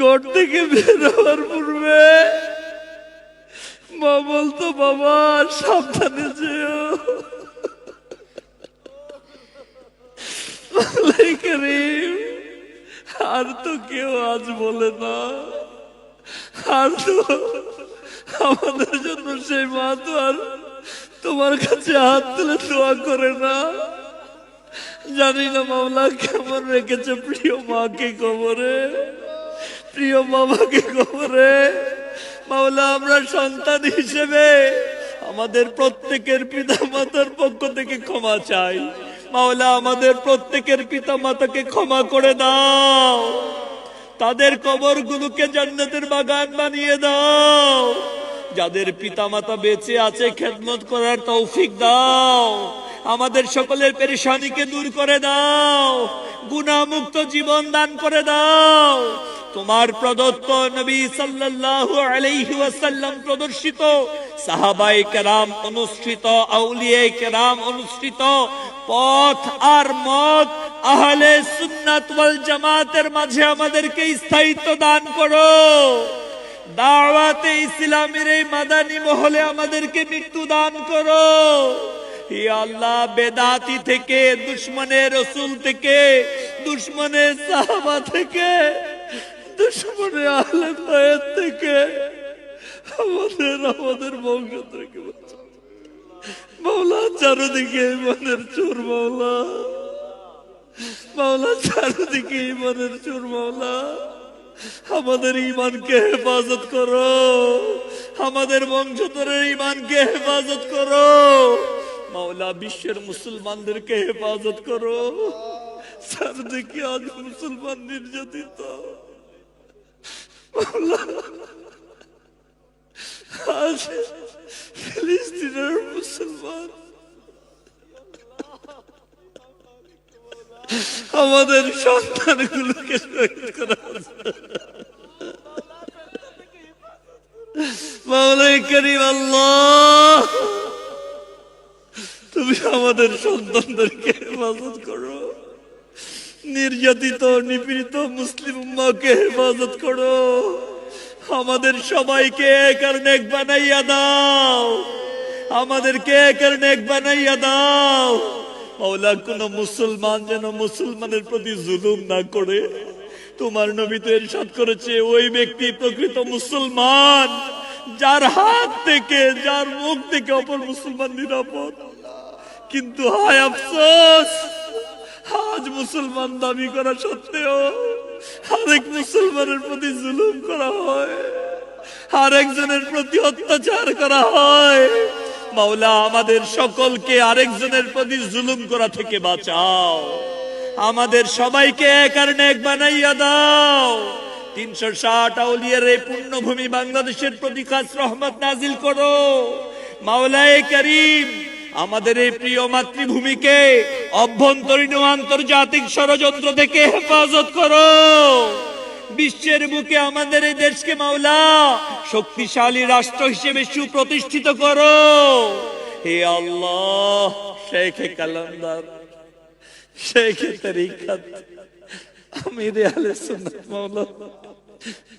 ঘর থেকে বের হওয়ার পূর্বে মা বলতো, বাবা সাবধানে যেও। আর তো কেউ আজ বলে না। আর তো আমাদের জন্য সেই মা তো আর তোমার কাছে হাত তুলে দোয়া করে না। জানি না মামলা কেমন রেখেছে প্রিয় মাকে কবরে। প্রিয় বাবাকে কবরে, মাওলা আমরা সন্তান হিসেবে আমাদের প্রত্যেকের পিতা মাতার পক্ষ থেকে ক্ষমা চাই। মাওলা আমাদের প্রত্যেকের পিতা মাতাকে ক্ষমা করে দাও। তাদের কবর গুলোকে জান্নাতের বাগান বানিয়ে দাও। যাদের পিতা মাতা বেঁচে আছে, খেদমত করার তৌফিক দাও। আমাদের সকলের পেরেশানিকে দূর করে দাও। গুণামুক্ত জীবন দান করে দাও। তোমার প্রদত্ত নবী সাল্লাল্লাহু আলাইহি ওয়াসাল্লাম প্রদর্শিত, সাহাবাই কেরাম অনুষ্ঠিত আউলিয়ে কেরাম অনুষ্ঠিত, পথ আর মত আহলে সুন্নাত ওয়াল জামাতের মাঝে আমাদেরকে স্থায়িত্ব দান করো। দাওয়াতে ইসলামের এই মাদানী মহলে আমাদেরকে মৃত্যু দান করো। আল্লাহ, বেদাতি থেকে, দুশ্মনের রসুল থেকে, দুশ্মনের সাহাবা থেকে দুশ্মনের আহলে বায়াত থেকে আমাদের আমাদের বংশ থেকে। মাওলা চারদিকে ইমানের চোর মাওলা মাওলা চারদিকে ইমানের চোর মাওলা আমাদের ইমানকে হেফাজত করো। আমাদের বংশধরের ইমানকে হেফাজত করো। মাওলা বিশ্বের মুসলমানদেরকে হেফাজত করো। চারদিকে আজ মুসলমান নির্যাতিত। আজ ফিলিস্তিনের মুসলমান আমাদের সন্তানগুলোকে শহীদ করা। মাওলাই করিম, আল্লাহ, তুমি আমাদের সন্তানদেরকে হেফাজত করো নির্যাতিত, নিপীড়িত মুসলিম উম্মাকে হেফাজত করো। আমাদের সবাইকে একার বানাইয়া দাও। আমাদেরকে একার নেক বানাইয়া দাও। মাওলা, কোন মুসলমান যেন মুসলমানের প্রতি জুলুম না করে। তোমার নবী তো এরশাদ করেছে, ওই ব্যক্তি প্রকৃত মুসলমান। যার হাত থেকে, যার মুখ থেকে অপর মুসলমান নিরাপদ। কিন্তু হায় আফসোস! আজ মুসলমান দাবি করা সত্ত্বেও আরেক মুসলমানের প্রতি জুলুম করা হয়, আরেকজনের প্রতি অত্যাচার করা হয়। মাওলা, আমাদের সকলকে আরেকজনের প্রতি জুলুম করা থেকে বাঁচাও। আমাদের সবাইকে একার এক বানাইয়া দাও। তিনশো ষাট আউলিয়ার এই পূর্ণভূমি বাংলাদেশের প্রতি খাস রহমত নাজিল করো। মাওলায়ে করিম আমাদের এই প্রিয় মাতৃভূমিকে অভ্যন্তরীণ আন্তর্জাতিক ষড়যন্ত্র থেকে হেফাজত করো। বিশ্বের বুকে আমাদের এই দেশকে মাওলা শক্তিশালী রাষ্ট্র হিসেবে সুপ্রতিষ্ঠিত করো। হে আল্লাহ, শেখে কালান্দার শেখে তরিকাত, আমির আলে সুন্নাত মাওলা,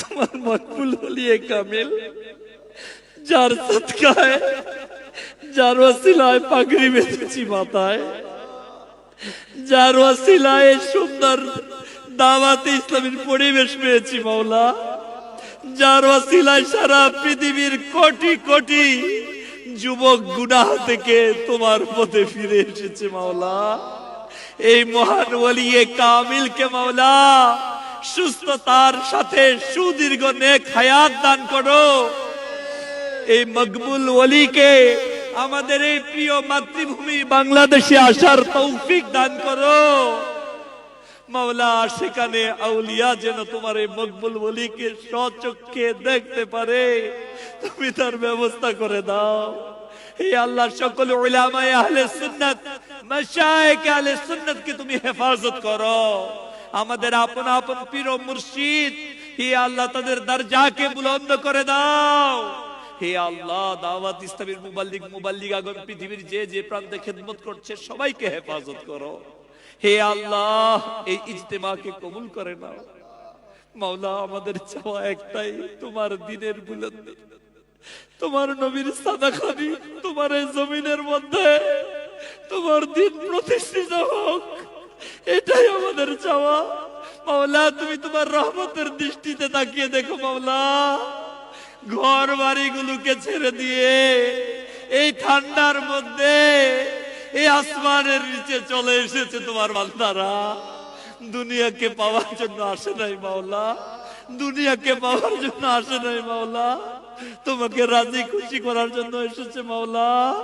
তোমার মকবুল হলিয়ে কামিল, যার সৎকায় যার ওসিলায় পাগড়ি বেঁধেছি মাথায়, যার ওসিলায় সুন্দর দাওয়াতে ইসলামের পরিবেশ পেয়েছি মাওলা, যার ওসিলায় সারা পৃথিবীর কোটি কোটি যুবক গুনাহ থেকে তোমার পথে ফিরে এসেছে মাওলা। এই মহান ওলিয়ে কামিলকে মাওলা, সুস্থতার সাথে সুদীর্ঘ নেক হায়াত দান করো। এই মকবুল ওলিকে আমাদের এই প্রিয় মাতৃভূমি বাংলাদেশে আসার তৌফিক দান করো। মাওলা, সেখানে আউলিয়া যেন তোমার এই মকবুল বলিকে সচক্ষে দেখতে পারে। তুমি তার ব্যবস্থা করে দাও। হে আল্লাহ, সকল উলামায়ে আহলে সুন্নাত, মাশায়েখ আহলে সুন্নাত কে তুমি হেফাজত করো। আমাদের আপন আপন পীর মুর্শিদ, হে আল্লাহ, তাদের দরজাকে বুলন্দ করে দাও। হে আল্লাহ, দাওয়াত ইসলামের মুবাল্লিগ মুবাল্লিগ আগম পৃথিবীর যে যে প্রান্তে খেদমত করছে, সবাইকে হেফাজত করো। হে আল্লাহ, এই ইজতেমাকে কবুল করে নাও। মাওলা, আমাদের চাওয়া একটাই, তোমার দিনের বুলন্দি। তোমার নবীর সাদাখানি, তোমার এই জমিনের মধ্যে, তোমার দিন প্রতিষ্ঠিত হোক। এটাই আমাদের চাওয়া। মাওলা, তুমি তোমার রহমতের দৃষ্টিতে তাকিয়ে দেখো, মাওলা। ঘর বাড়িগুলোকে ছেড়ে দিয়ে এই ঠান্ডার মধ্যে এই আসমানের নিচে চলে এসেছে তোমার বান্দারা। দুনিয়াকে পাওয়ার জন্য আসে নাই মাওলা। দুনিয়াকে পাওয়ার জন্য আসে নাই মাওলা। তোমাকে রাজি খুশি করার জন্য এসেছে মাওলা।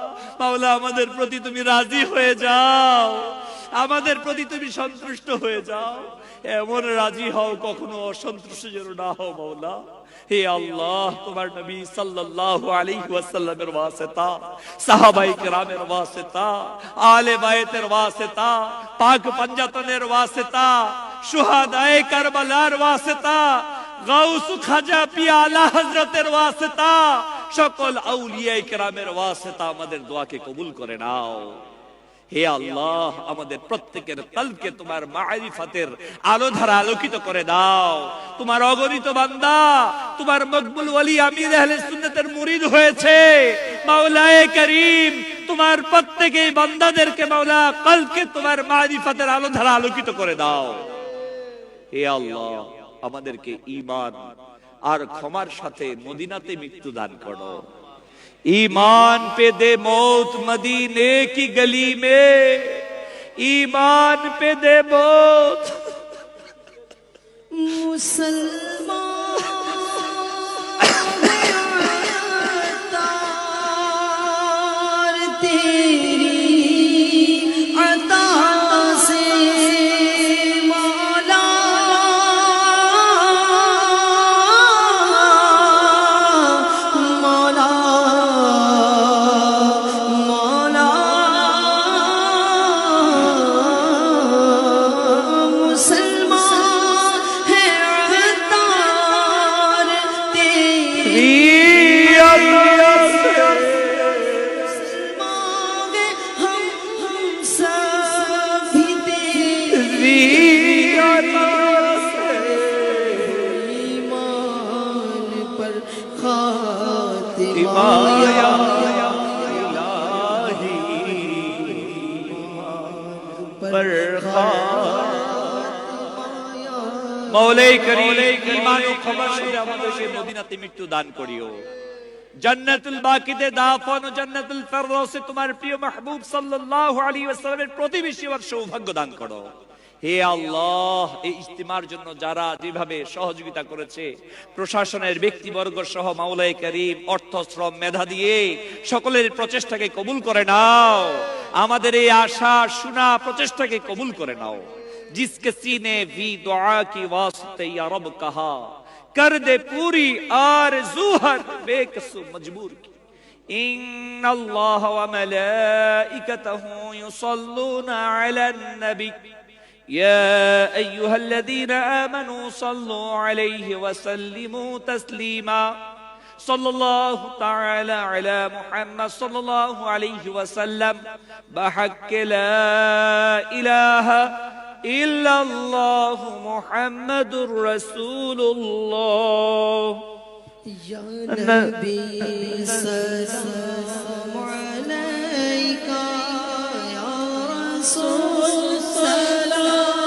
মাওলা, আমাদের প্রতি তুমি রাজি হয়ে যাও। আমাদের প্রতি তুমি সন্তুষ্ট হয়ে যাও। এমন রাজি হও কখনো অসন্তুষ্ট যেন না হও মাওলা। হে আল্লাহ, তোমার নবী সাল্লাল্লাহু আলাইহি ওয়াসাল্লামের ওয়াসিতা, সাহাবায়ে কেরামের ওয়াসিতা, আলে বায়েতের ওয়াসিতা, পাক পঞ্জাতনের ওয়াসিতা, শুহাদায়ে কারবালার ওয়াসিতা, গাউস খাজা পিয়া আলা হযরতের ওয়াসিতা, সকল আউলিয়ায়ে কেরামের ওয়াসিতা আমাদের দোয়াকে কবুল করে নাও। হে আল্লাহ, আমাদের প্রত্যেকের কলকে তোমার মারিফাতের আলো ধারা আলোকিত করে দাও। তোমার অগণিত বান্দা, তোমার মকবুল ওয়ালি আমির আহলে সুন্নাতের মুরিদ হয়েছে। মাওলায়ে করিম, তোমার প্রত্যেকেই বান্দাদেরকে মাওলা কলকে তোমার মারিফাতের আলো ধারা আলোকিত করে দাও। হে আল্লাহ, আমাদেরকে ঈমান আর ক্ষমার সাথে মদিনাতে মৃত্যু দান করো। ایمان پہ دے موت مدینے کی گلی میں۔ ایمان پہ دے موت۔ مسلم মৌলে করিম ঈমান ও ক্ষমার সাথে আমাদেরকে মদিনাতে মৃত্যু দান করিও। জান্নাতুল বাকিতে দাফন ও জান্নাতুল ফেরদৌসে তোমার প্রিয় মাহবুব সাল্লাল্লাহু আলাইহি ওয়াসাল্লামের প্রতিবেশী হওয়ার সৌভাগ্য দান করো। হে আল্লাহ এই ইস্তিমার জন্য যারা যেভাবে সহযোগিতা করেছে প্রশাসনের ব্যক্তিবর্গ সহ মাওলাই করিম অর্থ শ্রম মেধা দিয়ে সকলের প্রচেষ্টাকে কবুল করে নাও। আমাদের এই আশা শোনা প্রচেষ্টাকে কবুল করে নাও জিসকে সিনে ভি দোয়া কি ওয়াসতে ইয়া রব কাহা কর দে পুরি আর জুহর বেকসু মজবুর কি ان الله وملائكته يصلون على النبي يا ايها الذين امنوا صلوا عليه وسلموا تسليما صلى الله تعالى على محمد صلى الله عليه وسلم. بحق لا إله إلا الله محمد رسول الله. يا نبي سلام عليك يا رسول سلام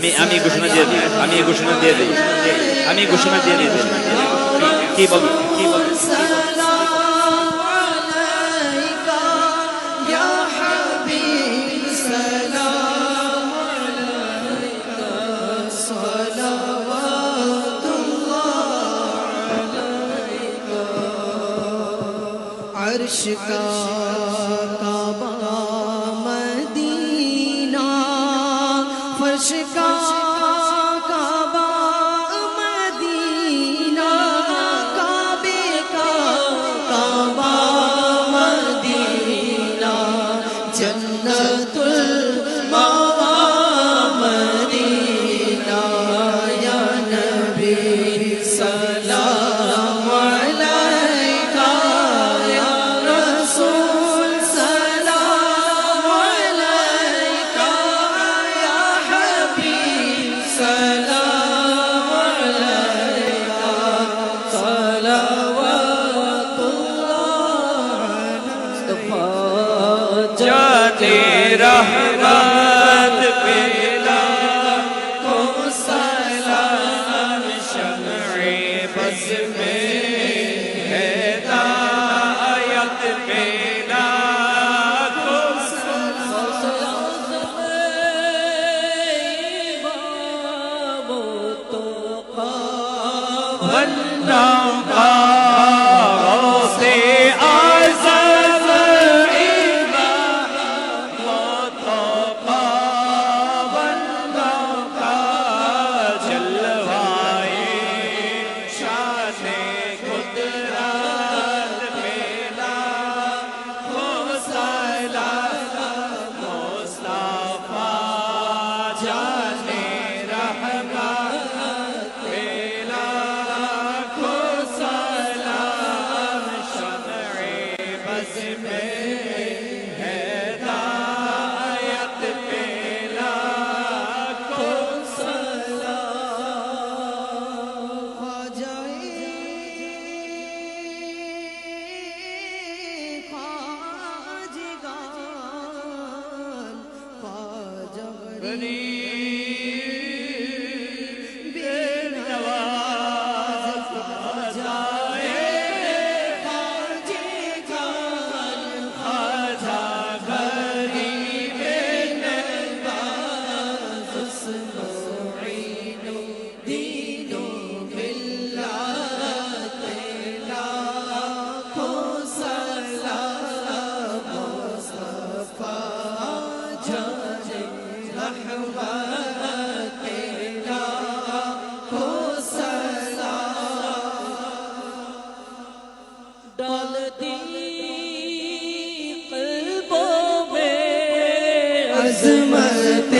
আমি আমি ঘোষণা দিয়ে দিই, আমি ঘোষণা দিয়ে দিই, আমি ঘোষণা দিয়ে দিই। কি বল কি বল? والنقاء ڈال دی قلبوں میں عظمت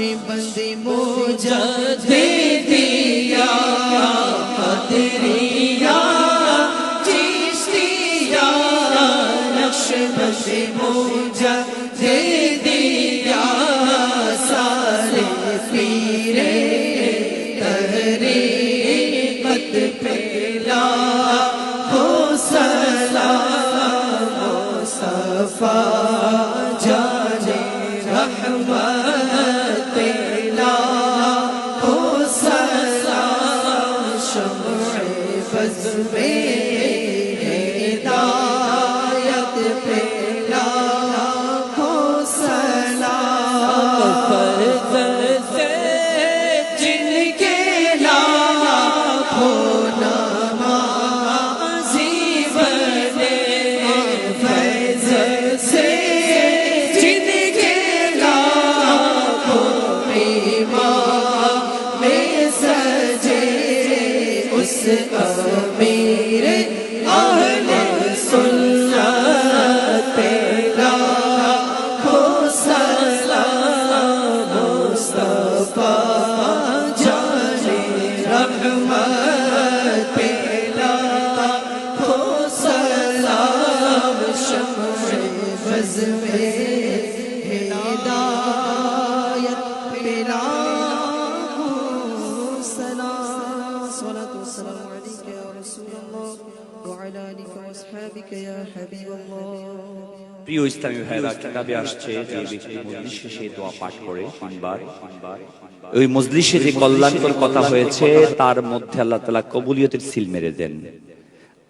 بندی مجھے دے دیا، قدریا چشتیا نقش بندی دے دیا سارے پیرے ترے قد ہو سلا ہو صفا প্রিয় ইসলামী ভাইরা, কিতাবে আসছে যে ব্যক্তি দোয়া পাঠ করে ওই যে কল্যাণকর কথা হয়েছে, তার মধ্যে আল্লাহ তালা কবুলিয়তের সিল মেরে দেন।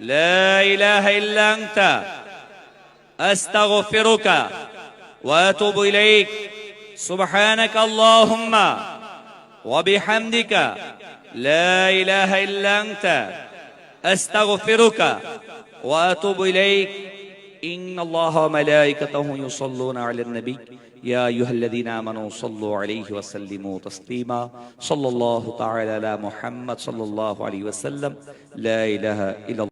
لا إله إلا أنت. أستغفرك وأتوب إليك. سبحانك اللهم وبحمدك. لا إله إلا أنت. أستغفرك وأتوب إليك. إن الله وملائكته يصلون على النبي. يا أيها الذين آمنوا صلوا عليه وسلموا تسليما. صلى الله تعالى على محمد صلى الله عليه وسلم. لا إله إلا الله.